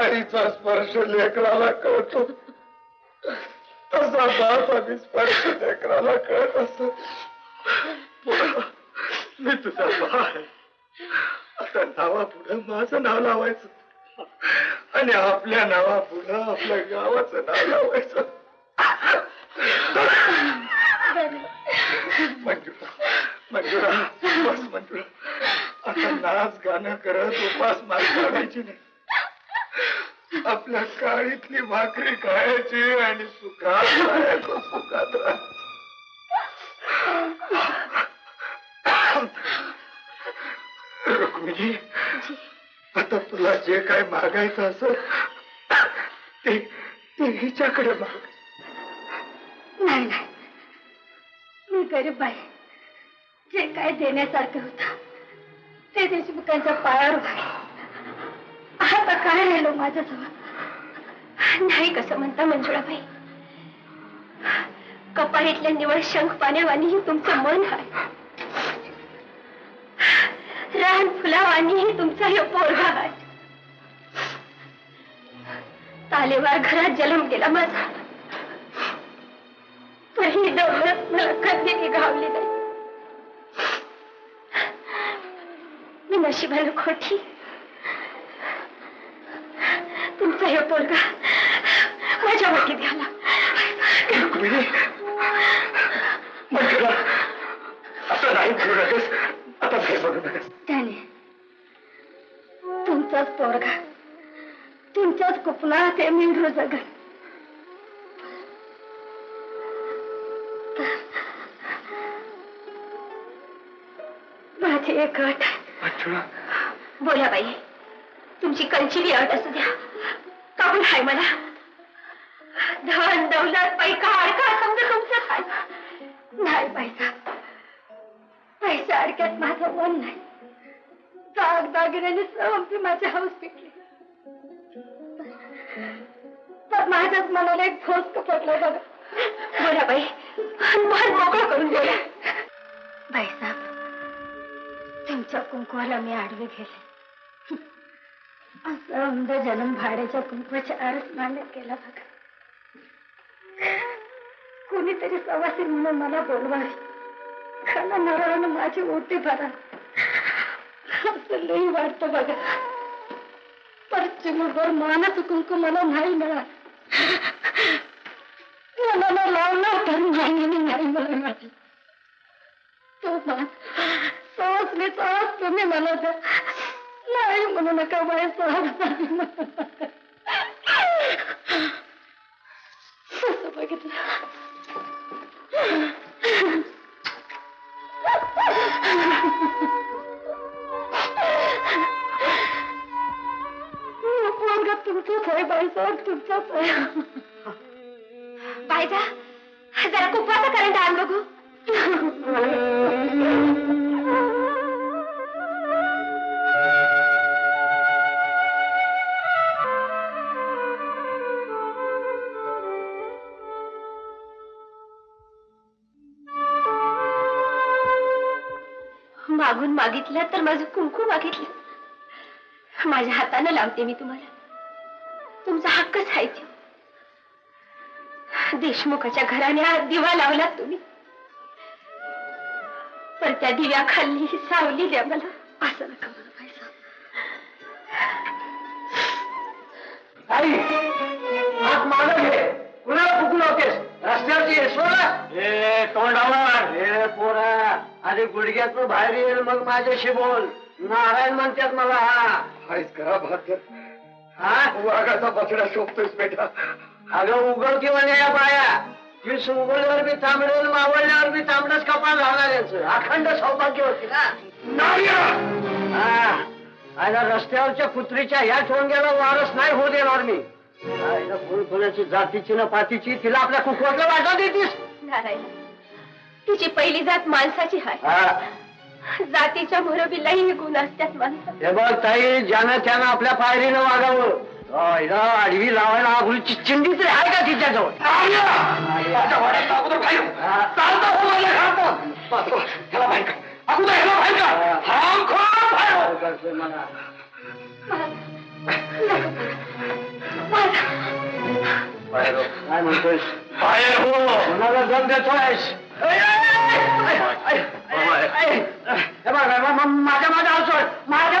आईचा स्पर्श लेकराला कळतो. तसा बापाने स्पर्श लेकराला कळत असत मी तुझा बा आहे आता नावा पुढे माझं नाव लावायचं. आणि आपल्या नावा पुढं आपल्या गावाचं नाव लावायचं. मंजुळा मंजुळा बस मंजुळा. आता नाच गाणं करत उपास मार काढायची नाही. आपल्या काळीतली भाकरी खायची आणि सुखात राहायचं सुखात राहायचं. रुक्मिणी आता तुला जे काय मागायचं असत ते हिच्याकडे माग. नाही नाही. मी गरीब बाई. जे काय देण्यासारखं होतं ते देशमुखांच्या पायावर आता काय राहिलो माझ्याजवळ? नाही कसं म्हणता मंजुळाबाई? कपाळीतल्या निवळ शंख पाण्यावानीही तुमचं मन आहे. रान फुलावानीही तुमचा हे पोरगा तालेवार घरात जन्म गेला माझा। पण ही दौलत मला कधी गावली नाही। मी नशिबाला खोटी। तुमचा हे पोरगा माझ्या वाटीत घाला आता नाही आता नकस त्याने तुमचाच पोरगा तुमच्याच कुपना ते मेंढरू जगन. माझी एक अट. आहे. बोला बाई तुमची कंचिली अट असू द्या. काहून हाय मला? धन दौलत पैसा माझं मन नाही. दाग दागिन्याने संपली माझी हौस पिकली. तर माझ्याच मनाला एक भोसक पडलं बघ. बोला बाई मन मोकळा करून बोला. बाईसाहेब तुमच्या कुंकवाला मी आडवे गेले असं अंध जन्म भाड्याच्या कुंकवाच्या आरस मान्य केला बघा. कोणीतरी सवासी म्हणून मला बोलवावे खाना नरानं माझी ओटी भरा असं लई वाटतं बघा पर। चिमुरभर मानाचं कुंकू मला नाही मिळालं मनाला लावलं तर मागणी नाही मला मिळाली तो मान सहजने सहज बायजा जरा कुपवासा करंट आण बघू मागून मागितलं तर माझं कुंकू मागितलं. माझ्या हातानं लावते मी तुम्हाला. तुमचा हक्कच आहे देशमुखाच्या घराने दिवा लावलात तुम्ही. पण त्या दिव्या खाल्ली सावली द्या मला. असं नका हे हे बाहेर येईल मग माझ्याशी बोल. नारायण म्हणतात मला. हा हायच करा भात हा? वाघाचा बेटा. अगं उगव किंवा या बाया. वीस उगवल्यावर बी तांबडेल मावळल्यावर बी तांबडच कपाळ घालणार याचं. अखंड सौभाग्य होती ना हा. आयला रस्त्यावरच्या कुत्रीच्या ह्या ठोंग्याला वारस नाही होऊ देणार मी. फुलफुलाची जातीची ना पातीची तिला आपल्या कुकवटला वाटा देतीस. नारायण तिची पहिली जात माणसाची आहे. जातीच्या मुरबीलाही हे गुण असतात माणसात हे बघ ताई ज्यानं त्यानं आपल्या पायरीनं वागावं. आडवी लावायला अगोदर चिंडी तरी आहे का तिच्याजवळ माझ्या वाड्यातला अगोदर बाहेर चालता हो माझ्या घरातून. बस, बस, ह्याला बाहेर काढ. अगोदर ह्याला बाहेर काढ. हरामखोर बाहेर हो. काय म्हणतोय बाहेर हो कोणाला दम देतोयस माझ्या माझ्या आवचोड माझ्या माझ्या आवचोड माझ्या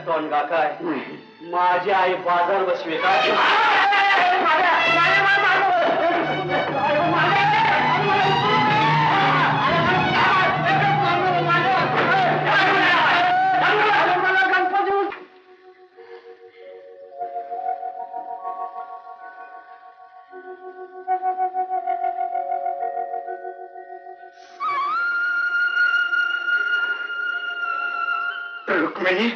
कुत्रीचा काय माझी आई बाजार बसवे काय रुक्मिणी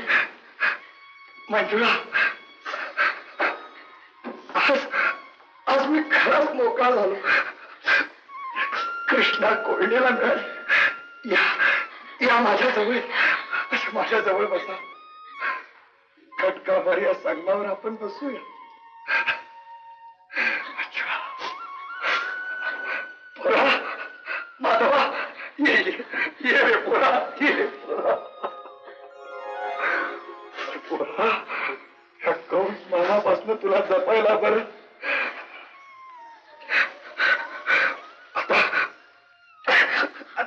मंजुळा. आज आज मी खराच मोकळा झालो. कृष्णा कोयनेला मिळाली. या या माझ्या जवळ असं माझ्या जवळ बसा. खटकावर या संगमावर आपण बसूया. मंजुळा.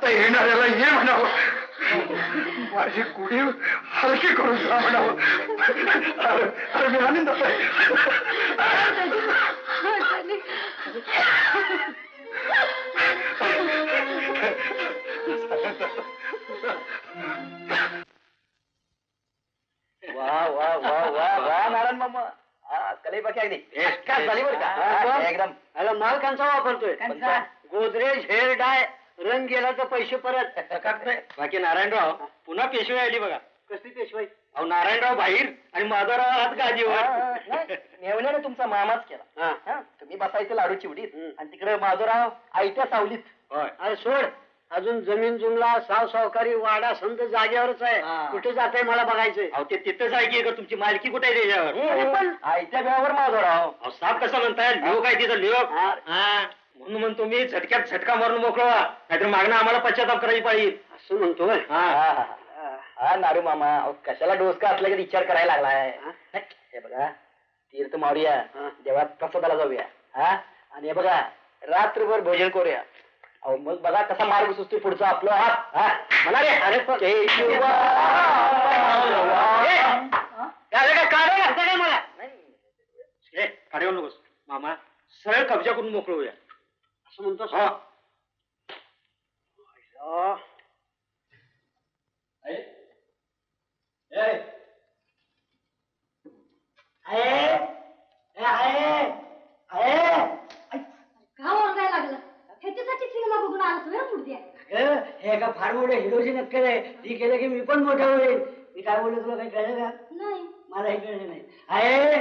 आता येणाऱ्याला ये म्हणावं. माझी कुडी हलकी करून जा म्हणावं. अरे अरे मी आनंदात आहे. वा वा वा वा वा नारायण मामा. एकदम. अरे माल कंचा वापरतोय? गोदरेज हेअर डाय रंग गेला तर पैसे परत. बाकी नारायणराव पुन्हा पेशवाई आली बघा. कसली पेशवाई अहो नारायणराव बाहेर आणि माधवराव आत गादीवर मेवण्याने तुमचा मामाच केला. हा. तुम्ही बसायचं लाडू चिवडीत. हम्म. आणि तिकडे माधवराव आयत्या सावलीत. होय. अरे सोड. अजून जमीन जुमला साव सावकारी वाडा समज जागेवरच आहे. कुठे जाते मला बघायचंय. अहो ते तिथंच आहे की तुमची मालकी कुठे आहे त्याच्यावर? पण आयत्या बेळावर माधवराव. अहो साप कसा म्हणताय? लिओ काय तिथं लिओ? हा. म्हणून म्हणतो मी झटक्यात झटका मारून मोकळवा नाहीतर मागणं आम्हाला पश्चाताप करायची पाहिजे असं म्हणतोय? हा, हा, हा. हा. नारू मामा अहो, कशाला डोसका असला की विचार करायला लागलाय? हे? बघा तीर्थ मारूया. हा. देवात प्रसादाला जाऊया? हा? आणि हे बघा रात्रभर भोजन करूया. अहो मग बघा कसा मार्ग सुचतो पुढचा आपला. हात हा. म्हणा रे. अरे केशवा. ए, काय काय काय असं काय मला? ए काढू नकोस. मामा सरळ कब्जा करून मोकळ होऊया. असं म्हणतोस? हा. का ओरडायला लागलं? ह्याच्यासाठी सिनेमा बघून आलो वेळ पुढे हे का फार मोठे हिरोची नक्कल आहे ती केलं की मी पण मोठा होईल. मी काय बोललो तुला काही कळलं का? नाही. मला हे कळलं नाही. आहे.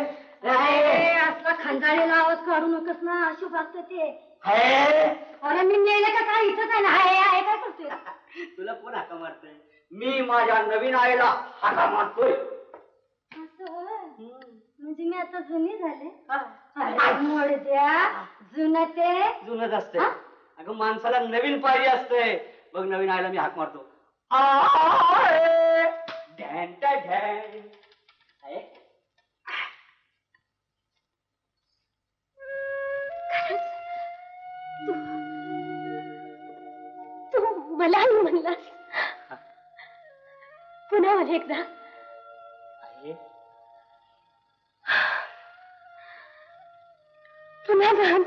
अरे, असला खंडाळीला आवाज काढू नकोस ना. अशुभ असतं ते. आहे अरे मी मेले का काय? इथंच आहे ना. हाय आहे काय करतोय? तुला कोण हाका मारतोय? मी माझ्या नवीन आईला हाका मारतोय. असं होय? म्हणजे मी आता जुनी झाले. अरे, मुडद्या जुनं ते. जुनच असते हा? अगं माणसाला नवीन पाहिजे असते मग नवीन आईला मी हाक मारतो. आहे, ढॅन टा ढॅन. आहे? तू मलाही म्हणलास. पुन्हा मला एकदा? पुन्हा जाण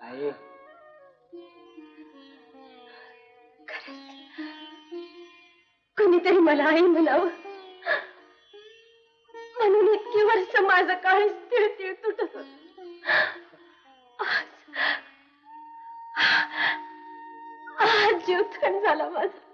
आहे. कोणीतरी मला आई म्हणावं. म्हणून इतकी वर्ष माझं काळीच तिळतिळ आज झाला माझा.